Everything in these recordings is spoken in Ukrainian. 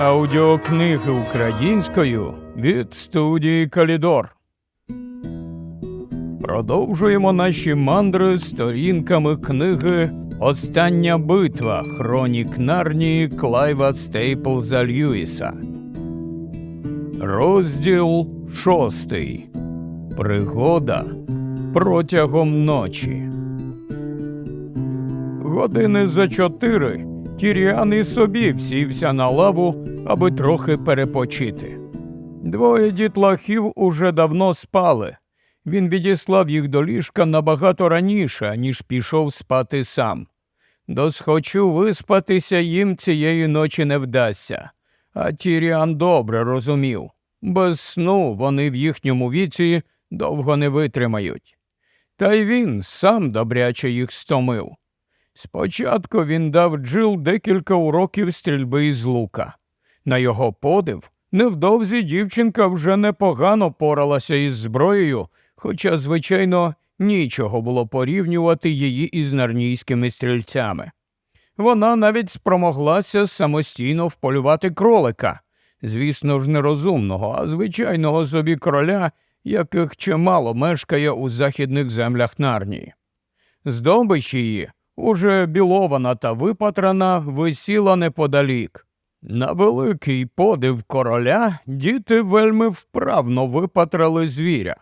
Аудіокниги українською від студії Калідор. Продовжуємо наші мандри сторінками книги Остання битва Хронік Нарнії Клайва Стейплза Льюіса. Розділ шостий. Пригода протягом ночі. Години за чотири Тіріан і собі всівся на лаву, аби трохи перепочити. Двоє дітлахів уже давно спали. Він відіслав їх до ліжка набагато раніше, ніж пішов спати сам. Досхочу виспатися їм цієї ночі не вдасться. А Тіріан добре розумів без сну вони в їхньому віці довго не витримають. Та й він сам добряче їх стомив. Спочатку він дав Джил декілька уроків стрільби із лука. На його подив, невдовзі дівчинка вже непогано поралася із зброєю, хоча, звичайно, нічого було порівнювати її із нарнійськими стрільцями. Вона навіть спромоглася самостійно вполювати кролика, звісно ж, не розумного, а звичайного собі кроля, яких чимало мешкає у західних землях Нарнії. Здобич її уже білована та випатрана, висіла неподалік. На великий подив короля діти вельми вправно випатрали звіря.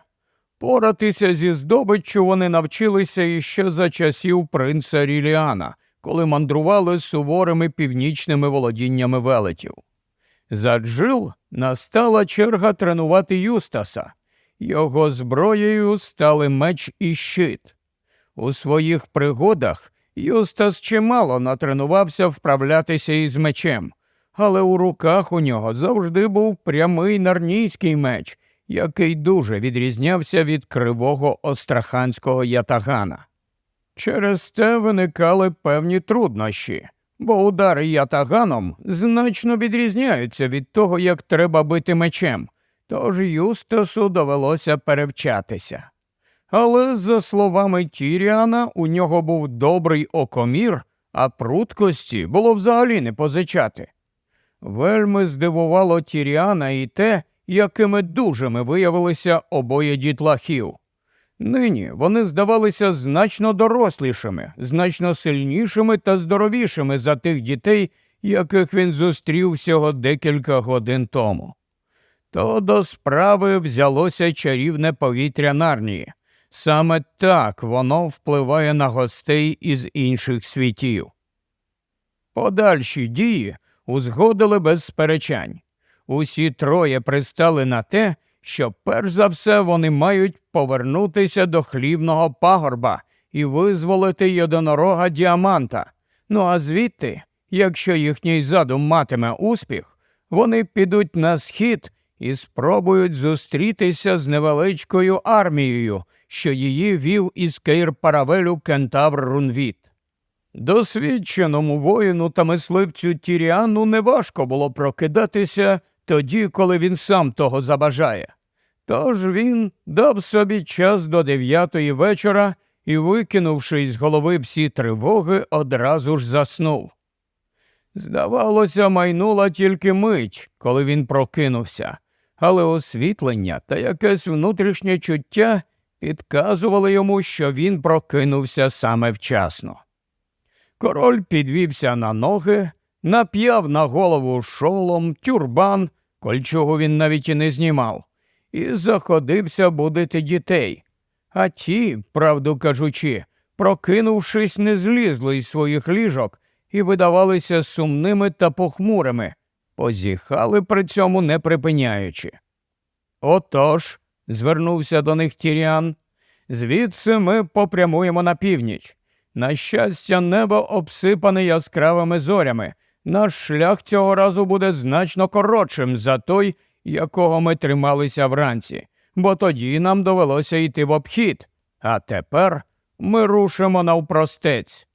Поратися зі здобиччю вони навчилися іще за часів принца Ріліана, коли мандрували суворими північними володіннями велетів. За Джил настала черга тренувати Юстаса. Його зброєю стали меч і щит. У своїх пригодах Юстас чимало натренувався вправлятися із мечем, але у руках у нього завжди був прямий нарнійський меч, який дуже відрізнявся від кривого остраханського ятагана. Через те виникали певні труднощі, бо удари ятаганом значно відрізняються від того, як треба бити мечем, тож Юстасу довелося перевчатися. Але, за словами Тіріана, у нього був добрий окомір, а пруткості було взагалі не позичати. Вельми здивувало Тіріана і те, якими дужими виявилися обоє дітлахів. Нині вони здавалися значно дорослішими, значно сильнішими та здоровішими за тих дітей, яких він зустрів всього декілька годин тому. То до справи взялося чарівне повітря Нарнії. Саме так воно впливає на гостей із інших світів. Подальші дії узгодили без сперечань. Усі троє пристали на те, що перш за все вони мають повернутися до хлівного пагорба і визволити єдинорога діаманта. Ну а звідти, якщо їхній задум матиме успіх, вони підуть на схід і спробують зустрітися з невеличкою армією, що її вів із Кейр Паравелю кентавр Рунвіт. Досвідченому воїну та мисливцю Тіріану неважко було прокидатися тоді, коли він сам того забажає. Тож він дав собі час до дев'ятої вечора і, викинувши із голови всі тривоги, одразу ж заснув. Здавалося, майнула тільки мить, коли він прокинувся, але освітлення та якесь внутрішнє чуття підказували йому, що він прокинувся саме вчасно. Король підвівся на ноги, нап'яв на голову шолом, тюрбан, кольчого він навіть і не знімав, і заходився будити дітей. А ті, правду кажучи, прокинувшись, не злізли із своїх ліжок і видавалися сумними та похмурими, позіхали при цьому не припиняючи. Отож, звернувся до них Тіріан, звідси ми попрямуємо на північ. На щастя, небо обсипане яскравими зорями. Наш шлях цього разу буде значно коротшим за той, якого ми трималися вранці, бо тоді нам довелося йти в обхід, а тепер ми рушимо навпростець.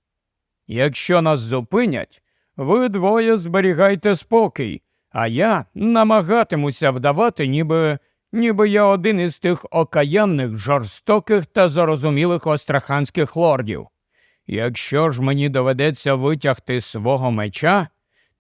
Якщо нас зупинять, ви двоє зберігайте спокій, а я намагатимуся вдавати, ніби ніби я один із тих окаянних, жорстоких та зарозумілих остраханських лордів. Якщо ж мені доведеться витягти свого меча,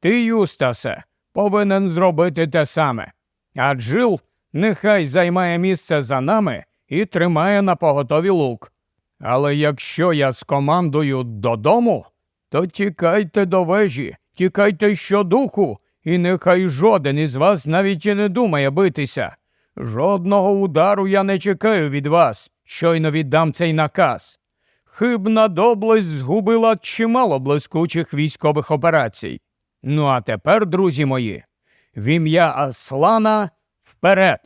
ти, Юстасе, повинен зробити те саме. А Джил нехай займає місце за нами і тримає на поготові лук. Але якщо я скомандую додому, то тікайте до вежі, тікайте щодуху, і нехай жоден із вас навіть і не думає битися. Жодного удару я не чекаю від вас, щойно віддам цей наказ. Хибна доблесть згубила чимало блискучих військових операцій. Ну а тепер, друзі мої, в ім'я Аслана вперед.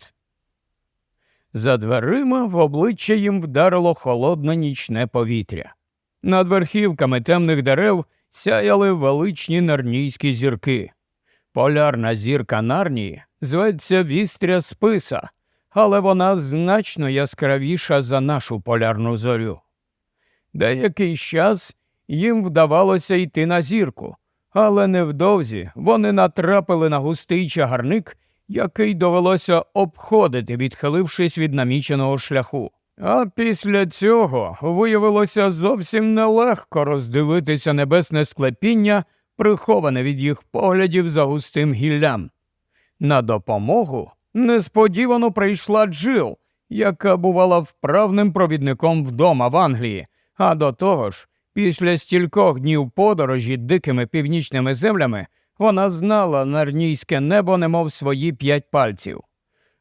За дверима в обличчя їм вдарило холодне нічне повітря. Над верхівками темних дерев сяяли величні нарнійські зірки. Полярна зірка Нарнії зветься вістря списа, але вона значно яскравіша за нашу полярну зорю. Деякий час їм вдавалося йти на зірку, але невдовзі вони натрапили на густий чагарник, який довелося обходити, відхилившись від наміченого шляху. А після цього виявилося зовсім нелегко роздивитися небесне склепіння, приховане від їх поглядів за густим гіллям. На допомогу несподівано прийшла Джил, яка бувала вправним провідником вдома в Англії, а до того ж, після стількох днів подорожі дикими північними землями вона знала нарнійське небо, немов свої п'ять пальців.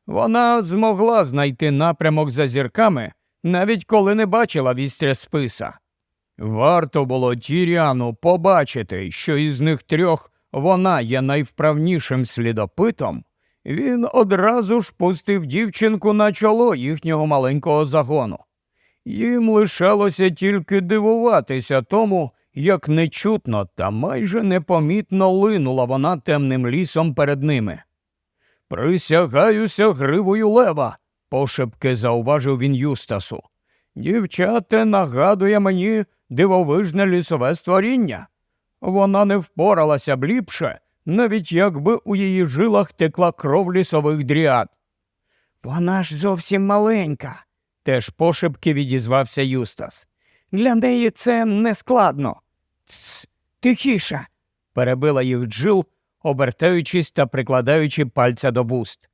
Вона змогла знайти напрямок за зірками, навіть коли не бачила вістря списа. Варто було Тіріану побачити, що із них трьох вона є найвправнішим слідопитом, він одразу ж пустив дівчинку на чоло їхнього маленького загону. Їм лишалося тільки дивуватися тому, як нечутно та майже непомітно линула вона темним лісом перед ними. Присягаюся гривою лева, пошепки зауважив він Юстасу. Дівчате нагадує мені дивовижне лісове створіння. Вона не впоралася б ліпше, навіть якби у її жилах текла кров лісових дріад. Вона ж зовсім маленька, теж пошепки відізвався Юстас. Для неї це не складно. Тс, тихіше, перебила їх Джил, обертаючись та прикладаючи пальця до вуст.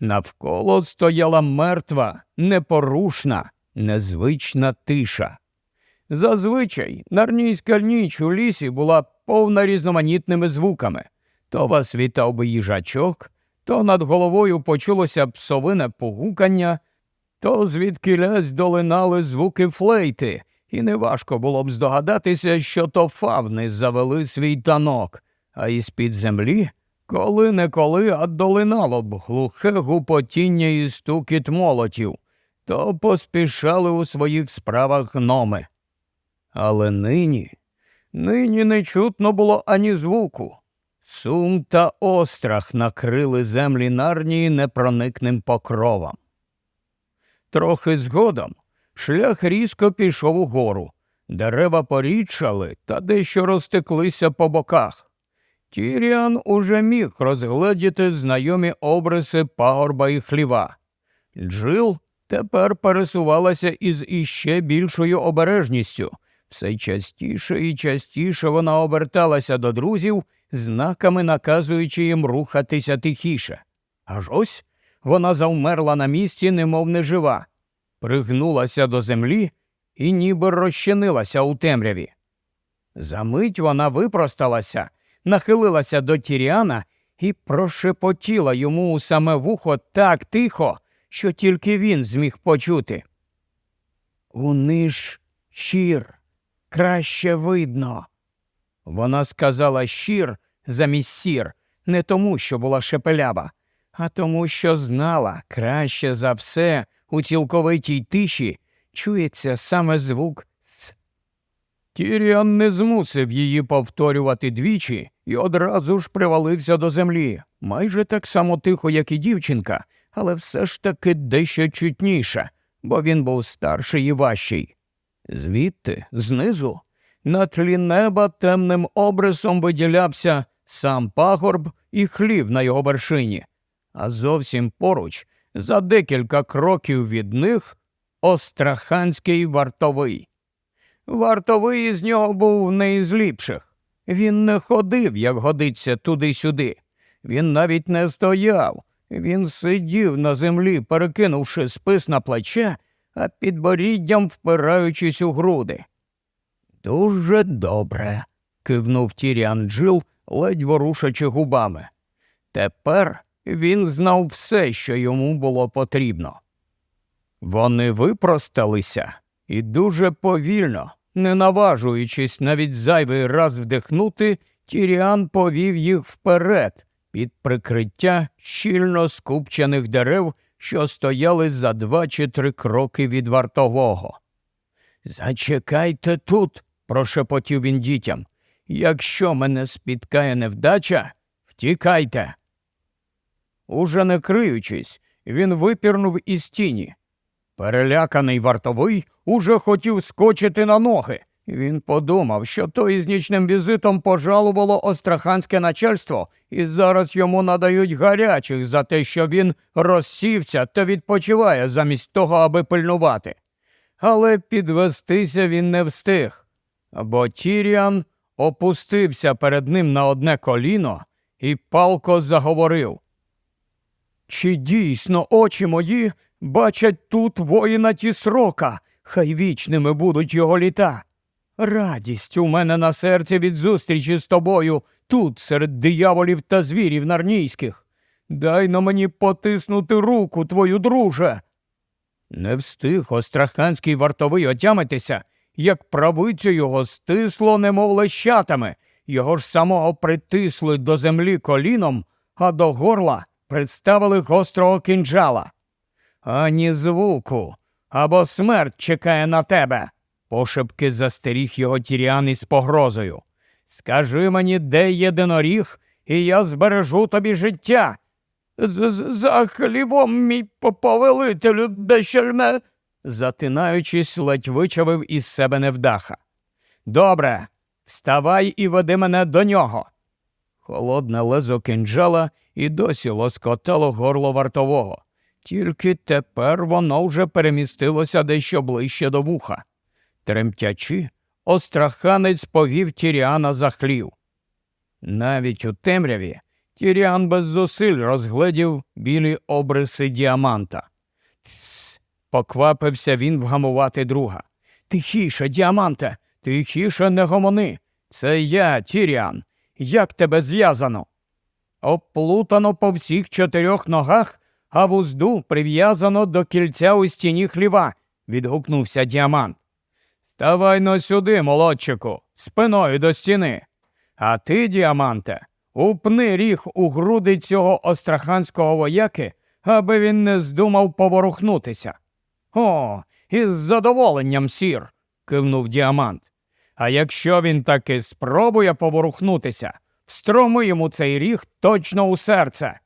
Навколо стояла мертва, непорушна, незвична тиша. Зазвичай нарнійська ніч у лісі була повна різноманітними звуками. То вас вітав би їжачок, то над головою почулося псовине погукання, то звідкилясь долинали звуки флейти, і неважко було б здогадатися, що то фавни завели свій танок, а із під землі коли неколи а долинало б глухе гупотіння і стукіт молотів, то поспішали у своїх справах гноми. Але нині, нині не чутно було ані звуку. Сум та острах накрили землі нарнії непроникним покровом. Трохи згодом шлях різко пішов угору, дерева порічали та дещо розтеклися по боках. Тіріан уже міг розгледіти знайомі обриси пагорба і хліва. Джил тепер пересувалася із іще більшою обережністю. Все частіше і частіше вона оберталася до друзів, знаками наказуючи їм рухатися тихіше. Аж ось вона завмерла на місці, немов нежива, пригнулася до землі і ніби розчинилася у темряві. Замить вона випросталася, нахилилася до Тіріана і прошепотіла йому у саме вухо так тихо, що тільки він зміг почути. Униж щір, краще видно. Вона сказала щір замість сір, не тому, що була шепелява, а тому, що знала краще за все у цілковитій тиші чується саме звук с. Тіріан не змусив її повторювати двічі і одразу ж привалився до землі, майже так само тихо, як і дівчинка, але все ж таки дещо чутніше, бо він був старший і важчий. Звідти, знизу, на тлі неба темним обрисом виділявся сам пагорб і хлів на його вершині, а зовсім поруч, за декілька кроків від них, остраханський вартовий. Вартовий із нього був не із ліпших. Він не ходив, як годиться, туди-сюди. Він навіть не стояв. Він сидів на землі, перекинувши спис на плече, а підборіддям впираючись у груди. Дуже добре, кивнув Тіріан Джил, ледь ворушачи губами. Тепер він знав все, що йому було потрібно. Вони випросталися і дуже повільно, не наважуючись навіть зайвий раз вдихнути, Тіріан повів їх вперед під прикриття щільно скупчених дерев, що стояли за два чи три кроки від вартового. Зачекайте тут, прошепотів він дітям. Якщо мене спіткає невдача, втікайте. Уже не криючись, він випірнув із тіні. Переляканий вартовий уже хотів скочити на ноги. Він подумав, що то із нічним візитом пожалувало остраханське начальство, і зараз йому надають гарячих за те, що він розсівся та відпочиває замість того, аби пильнувати. Але підвестися він не встиг, бо Тіріан опустився перед ним на одне коліно і палко заговорив. Чи дійсно очі мої бачать тут воїна тісрока, хай вічними будуть його літа. Радість у мене на серці від зустрічі з тобою тут, серед дияволів та звірів нарнійських. Дай на мені потиснути руку твою, друже. Не встиг остраханський вартовий отямитися, як правицю його стисло, немов лещатами, його ж самого притисли до землі коліном, а до горла представили гострого кинджала. Ані звуку, або смерть чекає на тебе. Пошепки застеріг його Тіріан із погрозою. Скажи мені, де єдиноріг, і я збережу тобі життя. За хлівом, мій повелителю, бешельме, затинаючись, ледь вичавив із себе невдаха. Добре, вставай і веди мене до нього. Холодне лезо кинджала і досі лоскотало горло вартового. Тільки тепер воно вже перемістилося дещо ближче до вуха. Тремтячи, остраханець повів Тіріана за хлів. Навіть у темряві Тіріан без зусиль розгледів білі обриси діаманта. Тсс. поквапився він вгамувати друга. Тихіше, діаманте, тихіше не гомони. Це я, Тіріан. Як тебе зв'язано? Оплутано по всіх чотирьох ногах, а вузду прив'язано до кільця у стіні хліва, відгукнувся діамант. Ставай но сюди, молодчику, спиною до стіни. А ти, діаманте, упни ріг у груди цього остраханського вояки, аби він не здумав поворухнутися. О, із задоволенням, сір, кивнув діамант. А якщо він таки спробує поворухнутися, встроми йому цей ріг точно у серце.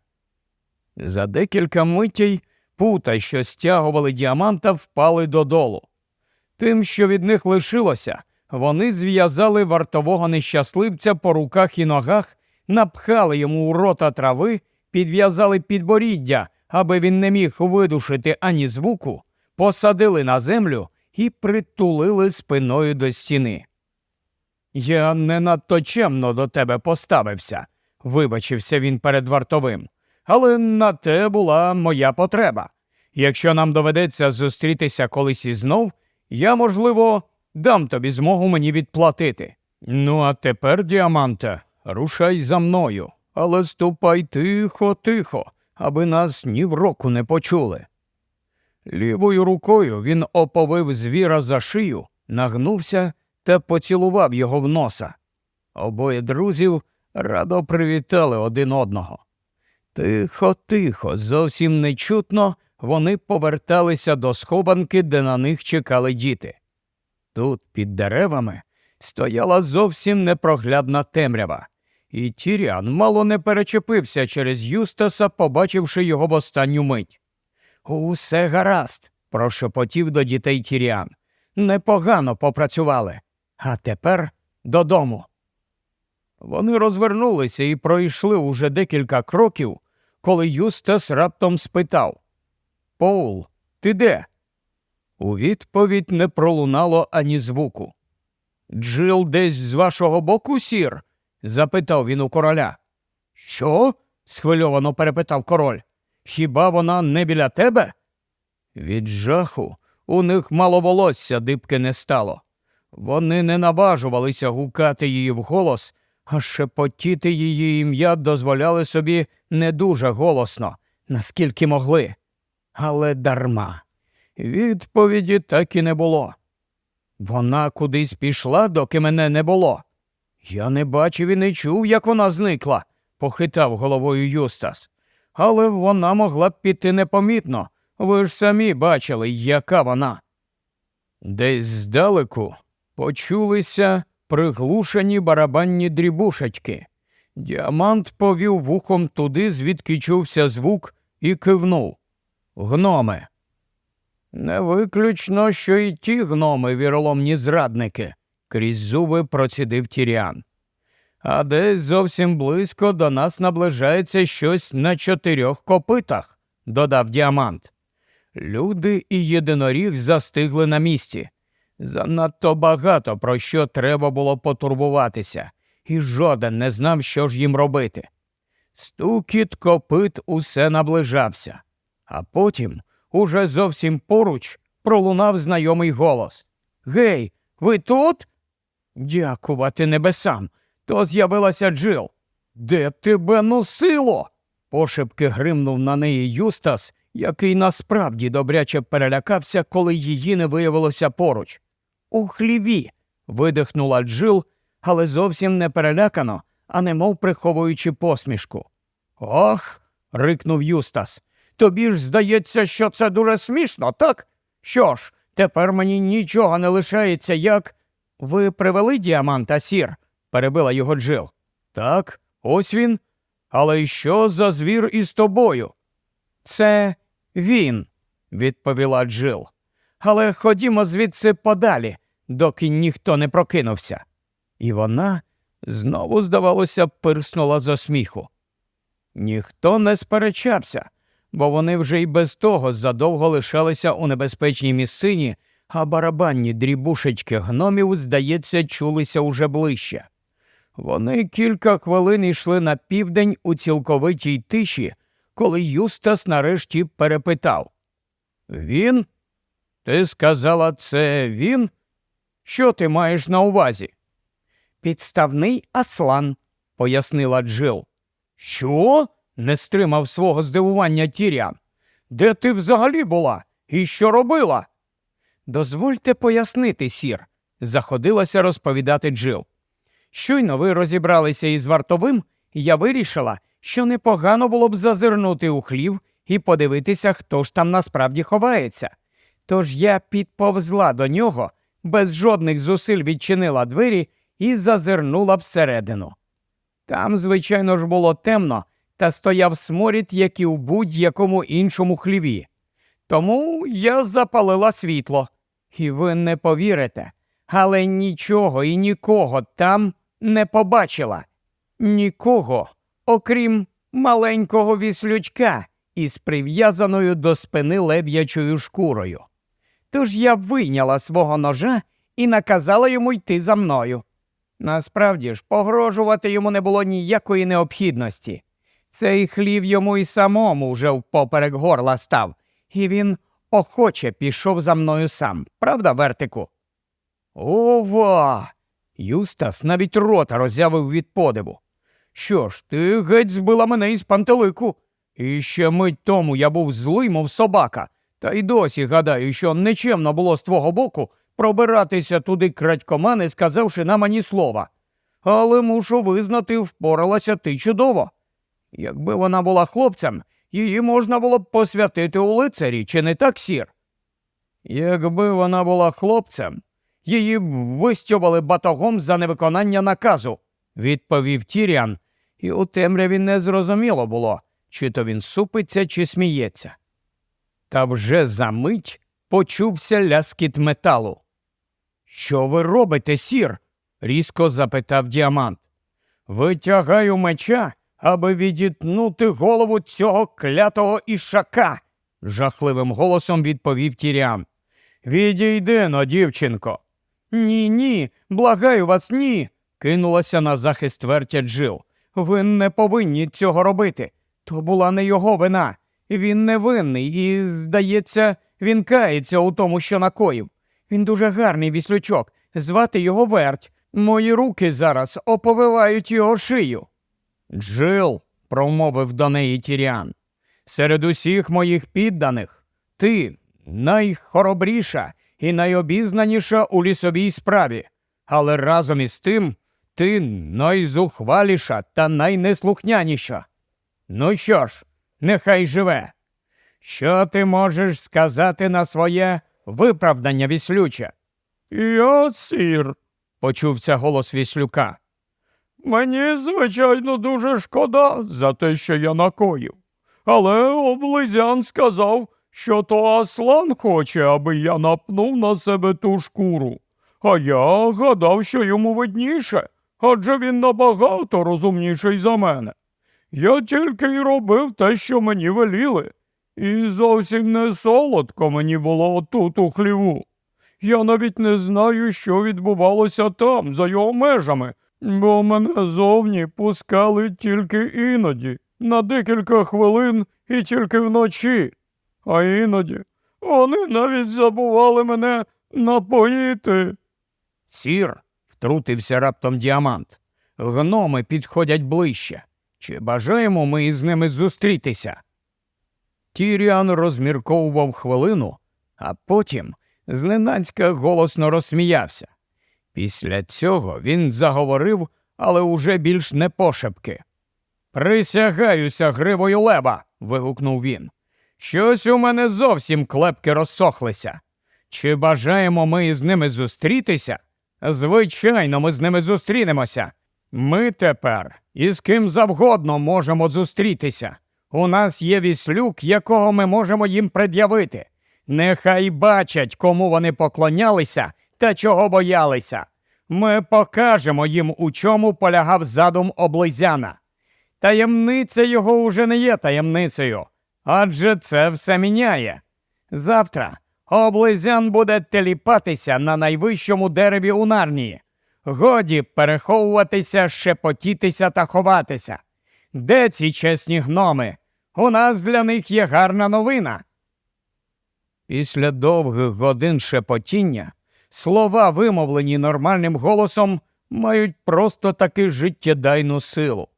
За декілька митей пута, що стягували діаманта, впали додолу. Тим, що від них лишилося, вони зв'язали вартового нещасливця по руках і ногах, напхали йому у рота трави, підв'язали підборіддя, аби він не міг видушити ані звуку, посадили на землю і притулили спиною до стіни. Я не надто чемно до тебе поставився, вибачився він перед вартовим, але на те була моя потреба. Якщо нам доведеться зустрітися колись і знов, я, можливо, дам тобі змогу мені відплатити. Ну, а тепер, діаманте, рушай за мною, але ступай тихо, тихо, аби нас ні в року не почули. Лівою рукою він оповив звіра за шию, нагнувся та поцілував його в носа. Обоє друзів радо привітали один одного. Тихо, тихо, зовсім нечутно вони поверталися до схованки, де на них чекали діти. Тут, під деревами, стояла зовсім непроглядна темрява, і Тіріан мало не перечепився через Юстаса, побачивши його в останню мить. Усе гаразд, прошепотів до дітей Тіріан. Непогано попрацювали. А тепер додому. Вони розвернулися і пройшли уже декілька кроків, коли Юстас раптом спитав Поул, ти де? У відповідь не пролунало ані звуку. Джил десь з вашого боку, сір? запитав він у короля. Що? схвильовано перепитав король. Хіба вона не біля тебе? Від жаху у них мало волосся дибки не стало. Вони не наважувалися гукати її вголос, а шепотіти її ім'я дозволяли собі не дуже голосно, наскільки могли. Але дарма. Відповіді так і не було. Вона кудись пішла, доки мене не було. Я не бачив і не чув, як вона зникла, похитав головою Юстас. Але вона могла б піти непомітно. Ви ж самі бачили, яка вона. Десь здалеку почулися приглушені барабанні дрібушечки. Діамант повів вухом туди, звідки чувся звук, і кивнув. Гноми. Не виключно, що і ті гноми віроломні зрадники, крізь зуби процідив Тіріан. А десь зовсім близько до нас наближається щось на чотирьох копитах, додав діамант. Люди і єдиноріг застигли на місці. Занадто багато про що треба було потурбуватися, і жоден не знав, що ж їм робити. Стукіт копит усе наближався, а потім, уже зовсім поруч, пролунав знайомий голос. Гей, ви тут? Дякувати небесам. То з'явилася Джил. Де тебе носило? Пошепки гримнув на неї Юстас, який насправді добряче перелякався, коли її не виявилося поруч. У хліві. видихнула Джил, але зовсім не перелякано, а немов приховуючи посмішку. Ох. рикнув Юстас. Тобі ж здається, що це дуже смішно, так? Що ж, тепер мені нічого не лишається, як. Ви привели діаманта, сір? перебила його Джил. Так, ось він. Але що за звір із тобою? Це він, відповіла Джил. Але ходімо звідси подалі, доки ніхто не прокинувся. І вона знову, здавалося, пирснула за сміху. Ніхто не сперечався, бо вони вже й без того задовго лишалися у небезпечній місцині, а барабанні дрібушечки гномів, здається, чулися уже ближче. Вони кілька хвилин йшли на південь у цілковитій тиші, коли Юстас нарешті перепитав Він? Ти сказала, це він? Що ти маєш на увазі? Підставний аслан, пояснила Джил. Що? не стримав свого здивування Тірян. Де ти взагалі була? І що робила? Дозвольте пояснити, сір, заходилася розповідати Джил. Щойно ви розібралися із вартовим, і я вирішила, що непогано було б зазирнути у хлів і подивитися, хто ж там насправді ховається. Тож я підповзла до нього, без жодних зусиль відчинила двері і зазирнула всередину. Там, звичайно ж, було темно, та стояв сморід, як і у будь-якому іншому хліві. Тому я запалила світло. І ви не повірите, але нічого і нікого там не побачила. Нікого, окрім маленького віслючка із прив'язаною до спини лев'ячою шкурою. Тож я вийняла свого ножа і наказала йому йти за мною. Насправді ж, погрожувати йому не було ніякої необхідності. Цей хлів йому й самому вже впоперек горла став, і він охоче пішов за мною сам, правда, Вертику? Ова. Юстас навіть рота роззявив від подиву. Що ж, ти геть збила мене із пантелику. І ще мить тому я був злий, мов собака, та й досі гадаю, що нечемно було з твого боку пробиратися туди крадькома, не сказавши нам ані слова. Але мушу визнати, впоралася ти чудово. Якби вона була хлопцем, її можна було б посвятити у лицарі, чи не так, сір? Якби вона була хлопцем, її б вистьобали батогом за невиконання наказу, відповів Тіріан, і у темряві не зрозуміло було, чи то він супиться, чи сміється. Та вже за мить почувся ляскіт металу. Що ви робите, сір? різко запитав діамант. Витягаю меча, аби відітнути голову цього клятого ішака, жахливим голосом відповів Тіріан. Відійди но, дівчинко. Ні, ні, благаю вас, ні. кинулася на захист вертя Джил. Ви не повинні цього робити. То була не його вина. Він невинний і, здається, він кається у тому, що накоїв. Він дуже гарний віслючок, звати його верть. Мої руки зараз оповивають його шию. Джил, промовив до неї Тіріан, серед усіх моїх підданих ти найхоробріша і найобізнаніша у лісовій справі, але разом із тим ти найзухваліша та найнеслухняніша. Ну що ж, нехай живе. Що ти можеш сказати на своє виправдання віслюче? Я сір, почувся голос віслюка. Мені, звичайно, дуже шкода за те, що я накоїв. Але облизян сказав, що то Аслан хоче, аби я напнув на себе ту шкуру. А я гадав, що йому видніше, адже він набагато розумніший за мене. Я тільки й робив те, що мені веліли, і зовсім не солодко мені було тут у хліву. Я навіть не знаю, що відбувалося там, за його межами, бо мене зовні пускали тільки іноді, на декілька хвилин і тільки вночі. А іноді вони навіть забували мене напоїти. Сір, втрутився раптом діамант. Гноми підходять ближче. Чи бажаємо ми із ними зустрітися? Тіріан розмірковував хвилину, а потім зненацька голосно розсміявся. Після цього він заговорив, але уже більш не пошепки. Присягаюся гривою лева. вигукнув він. Щось у мене зовсім клепки розсохлися. Чи бажаємо ми із ними зустрітися? Звичайно, ми з ними зустрінемося. Ми тепер із ким завгодно можемо зустрітися. У нас є віслюк, якого ми можемо їм пред'явити. Нехай бачать, кому вони поклонялися та чого боялися. Ми покажемо їм, у чому полягав задум облизяна. Таємниця його уже не є таємницею, адже це все міняє. Завтра облизян буде теліпатися на найвищому дереві у Нарнії. Годі переховуватися, шепотітися та ховатися. Де ці чесні гноми? У нас для них є гарна новина. Після довгих годин шепотіння слова, вимовлені нормальним голосом, мають просто таки життєдайну силу.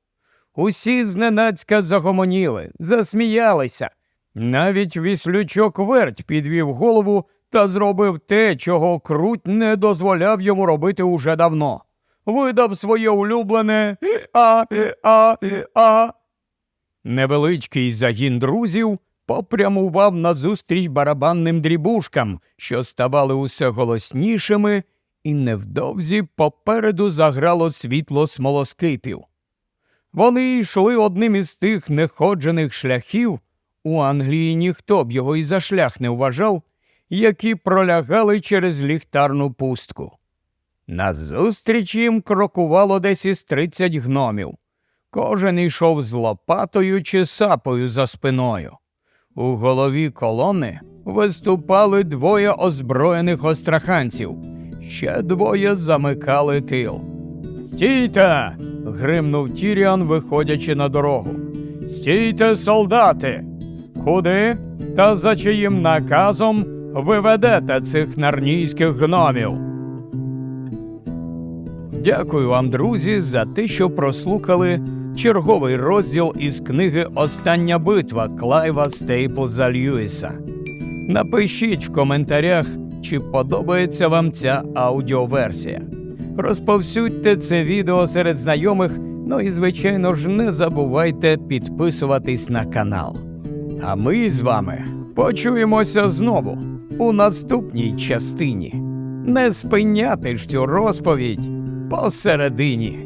Усі зненацька загомоніли, засміялися. Навіть віслючок верть підвів голову та зробив те, чого круть не дозволяв йому робити уже давно. Видав своє улюблене а, а, а. Невеличкий загін друзів попрямував назустріч барабанним дрібушкам, що ставали усе голоснішими, і невдовзі попереду заграло світло смолоскипів. Вони йшли одним із тих неходжених шляхів, у Англії ніхто б його і за шлях не вважав, які пролягали через ліхтарну пустку. Назустріч їм крокувало десь із тридцять гномів. Кожен йшов з лопатою чи сапою за спиною. У голові колони виступали двоє озброєних остраханців, ще двоє замикали тил. Стійте. гримнув Тіріан, виходячи на дорогу. Стійте, солдати! Куди та за чиїм наказом ви ведете цих нарнійських гномів? Дякую вам, друзі, за те, що прослухали черговий розділ із книги Остання битва Клайва Стейплза Льюіса. Напишіть в коментарях, чи подобається вам ця аудіоверсія. Розповсюдьте це відео серед знайомих, ну і, звичайно ж, не забувайте підписуватись на канал. А ми з вами почуємося знову у наступній частині. Не спиняти ж цю розповідь посередині.